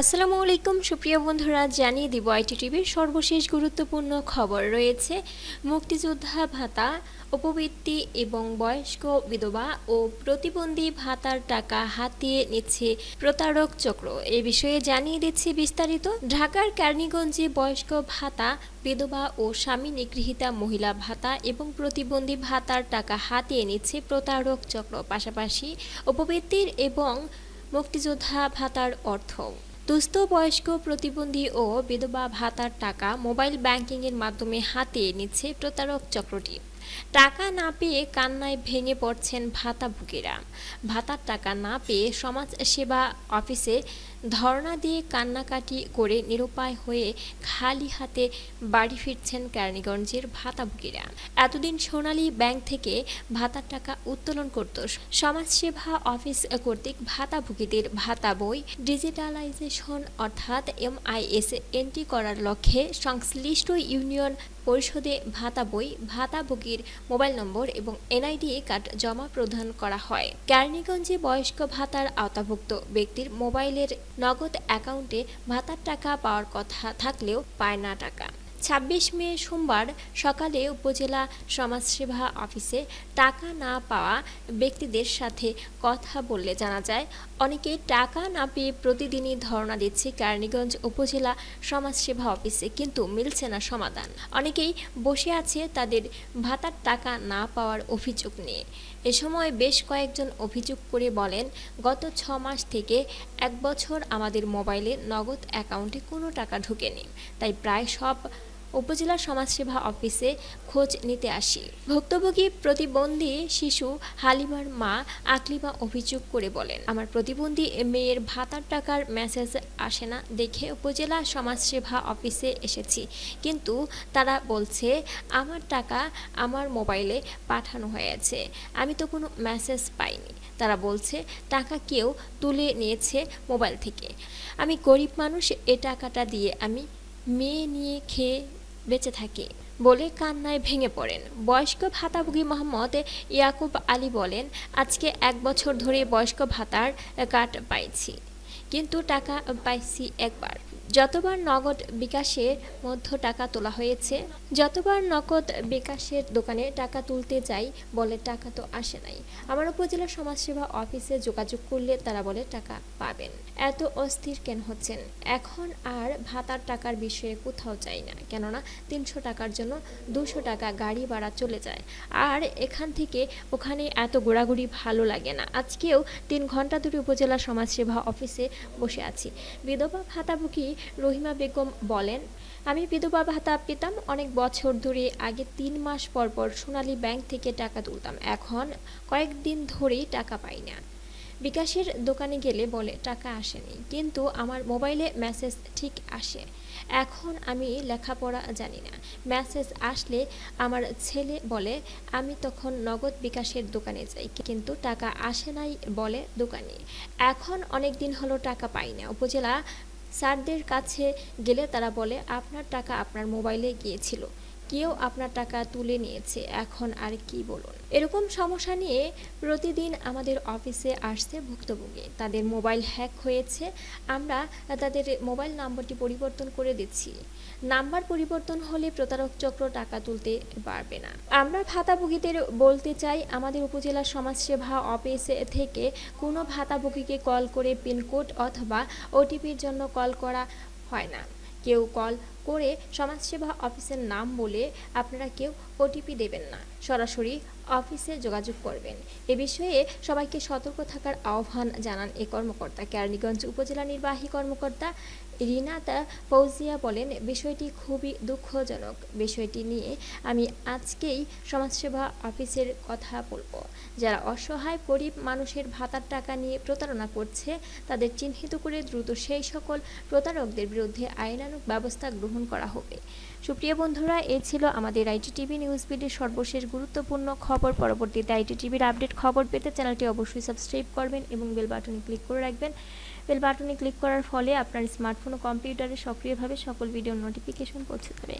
আসসালামু আলাইকুম। সুপ্রিয় বন্ধুরা, জানিয়ে দিব আইটি টিভির সর্বশেষ গুরুত্বপূর্ণ খবর। রয়েছে মুক্তিযোদ্ধা ভাতা, উপবৃত্তি এবং বয়স্ক বিধবা ও প্রতিবন্ধী ভাতার টাকা হাতিয়ে নিচ্ছে প্রতারক চক্র। এ বিষয়ে জানিয়ে দিচ্ছি বিস্তারিত। ঢাকার কেরানীগঞ্জে বয়স্ক ভাতা, বিধবা ও স্বামী নিগৃহীতা মহিলা ভাতা এবং প্রতিবন্ধী ভাতার টাকা হাতিয়ে নিচ্ছে প্রতারক চক্র। পাশাপাশি উপবৃত্তির এবং মুক্তিযোদ্ধা ভাতার অর্থ দুস্থ বয়স্ক প্রতিবন্ধী ও বিধবা ভাতার টাকা মোবাইল ব্যাংকিংয়ের মাধ্যমে হাতিয়ে নিচ্ছে প্রতারক চক্রটি। টাকা না পেয়ে কান্নায় ভেঙে পড়ছেন ভাতাভোগীরা ভাতার টাকা না পেয়ে সমাজ সেবা অফিসে ধর্ণা দিয়ে কান্নাকাটি করে নিরুপায় হয়ে খালি হাতে বাড়ি ফিরছেন কেরানীগঞ্জের ভাতাভোগীরা এতদিন সোনালী ব্যাংক থেকে ভাতার টাকা উত্তোলন করত সমাজসেবা অফিস কর্তৃক ভাতাভোগীদের ভাতা বই, ডিজিটালাইজেশন অর্থাৎ এমআইএস এন্ট্রি করার লক্ষ্যে সংশ্লিষ্ট ইউনিয়ন পরিষদে ভাতা বই ভাতাভোগীর মোবাইল নম্বর এবং এনআইডি কার্ড জমা প্রদান করা হয়। কেরানীগঞ্জে বয়স্ক ভাতার আওতাভুক্ত ব্যক্তির মোবাইলের নগদ অ্যাকাউন্টে ভাতার টাকা পাওয়ার কথা থাকলেও পায় না টাকা। ছাব্বিশ মে সোমবার সকালে উপজেলা সমাজসেবা অফিসে টাকা না পাওয়া ব্যক্তিদের সাথে কথা বললে জানা যায়, অনেকে টাকা না পেয়ে প্রতিদিনই ধর্ণা দিচ্ছে কেরানীগঞ্জ উপজেলা সমাজসেবা অফিসে, কিন্তু মিলছে না সমাধান। অনেকেই বসে আছে তাদের ভাতার টাকা না পাওয়ার অভিযোগ নিয়ে। এ সময় বেশ কয়েকজন অভিযোগ করে বলেন, গত ছ মাস থেকে এক বছর আমাদের মোবাইলে নগদ অ্যাকাউন্টে কোনো টাকা ঢোকেনি, তাই প্রায় সব উপজেলা সমাজসেবা অফিসে খোঁজ নিতে আসি। ভুক্তভোগী প্রতিবন্ধী শিশু হালিমার মা আকলিমা অভিযোগ করে বলেন, আমার প্রতিবন্ধী মেয়ের ভাতার টাকার মেসেজ আসে না দেখে উপজেলা সমাজসেবা অফিসে এসেছি। কিন্তু তারা বলছে, আমার টাকা আমার মোবাইলে পাঠানো হয়েছে। আমি তো কোনো মেসেজ পাইনি। তারা বলছে, টাকা কেউ তুলে নিয়েছে মোবাইল থেকে। আমি গরিব মানুষ, এ টাকাটা দিয়ে আমি মেয়ে নিয়ে খেয়ে বেঁচে থাকি বলে কান্নায় ভেঙে পড়েন। বয়স্ক ভাতাভোগী মোহাম্মদ ইয়াকুব আলী বলেন, আজকে এক বছর ধরে বয়স্ক ভাতার কার্ড পাইছি, কিন্তু টাকা পাইছি একবার। যতবার নগদ বিকাশের মধ্য টাকা তোলা হয়েছে, যতবার নগদ বিকাশের দোকানে টাকা তুলতে যাই বলে টাকা তো আসে নাই। আমার উপজেলা সমাজসেবা অফিসে যোগাযোগ করলে তারা বলে টাকা পাবেন। এত অস্থির কেন হচ্ছেন? এখন আর ভাতার টাকার বিষয়ে কোথাও যাই না, কেননা তিনশো টাকার জন্য দুশো টাকা গাড়ি ভাড়া চলে যায়। আর এখান থেকে ওখানে এত ঘোরাঘুরি ভালো লাগে না। আজকেও তিন ঘণ্টা ধরে উপজেলা সমাজসেবা অফিসে বসে আছি। বিধবা ভাতাভোগী রহিমা বেগম বলেন, আমি বিধবা ভাতা পেতাম অনেক বছর ধরে, আগে তিন মাস পর পর সোনালী ব্যাংক থেকে টাকা তুলতাম। এখন কয়েকদিন ধরেই টাকা পাই না। বিকাশের দোকানে গেলে বলে, টাকা আসেনি। কিন্তু আমার মোবাইলে মেসেজ ঠিক আসে। এখন আমি লেখাপড়া জানি না। মেসেজ আসলে আমার ছেলে বলে, আমি তখন নগদ বিকাশের দোকানে যাই, কিন্তু টাকা আসে নাই বলে দোকানে। এখন অনেক দিন হলো টাকা পাই না। উপজেলা স্যারদের কাছে গেলে তারা বলে আপনার টাকা আপনার মোবাইলে গিয়েছিল। কেউ আপনার টাকা তুলে নিয়েছে, এখন আর কি বলুন? এরকম সমস্যা নিয়ে প্রতিদিন আমাদের অফিসে আসছে ভুক্তভোগী। তাদের মোবাইল হ্যাক হয়েছে, আমরা তাদের মোবাইল নাম্বারটি পরিবর্তন করে দিচ্ছি। নাম্বার পরিবর্তন হলে প্রতারক চক্র টাকা তুলতে পারবে না। আমরা ভাতাভোগীদের বলতে চাই, আমাদের উপজেলা সমাজসেবা অফিস থেকে কোনো ভাতাভোগীকে কল করে পিনকোড অথবা ওটিপির জন্য কল করা হয় না। কেউ কল করে সমাজসেবা অফিসের নাম বলে আপনারা কেউ ওটিপি দেবেন না। সরাসরি অফিসে যোগাযোগ করবেন। এ বিষয়ে সবাইকে সতর্ক থাকার আহ্বান জানান এ কর্মকর্তা। কেরানীগঞ্জ উপজেলা নির্বাহী কর্মকর্তা রিনাতা ফৌজিয়া বলেন, বিষয়টি খুবই দুঃখজনক। বিষয়টি নিয়ে আমি আজকেই সমাজসেবা অফিসের কথা বলব। যারা অসহায়, গরিব মানুষের ভাতার টাকা নিয়ে প্রতারণা করছে, তাদের চিহ্নিত করে দ্রুত সেই সকল প্রতারকদের বিরুদ্ধে আইনানুগ ব্যবস্থা গ্রহণ করা হবে। সুপ্রিয় বন্ধুরা, এ ছিল আমাদের আইটি টিভি নিউজ বিডির সর্বশেষ গুরুত্বপূর্ণ খবর। পরবর্তীতে আইটি টিভির আপডেট খবর পেতে চ্যানেলটি অবশ্যই সাবস্ক্রাইব করবেন এবং বেল বাটনে ক্লিক করে রাখবেন। বেল বাটনে ক্লিক করার ফলে আপনার স্মার্টফোন ও কম্পিউটারে সক্রিয়ভাবে সকল ভিডিও নোটিফিকেশন পৌঁছে যাবে।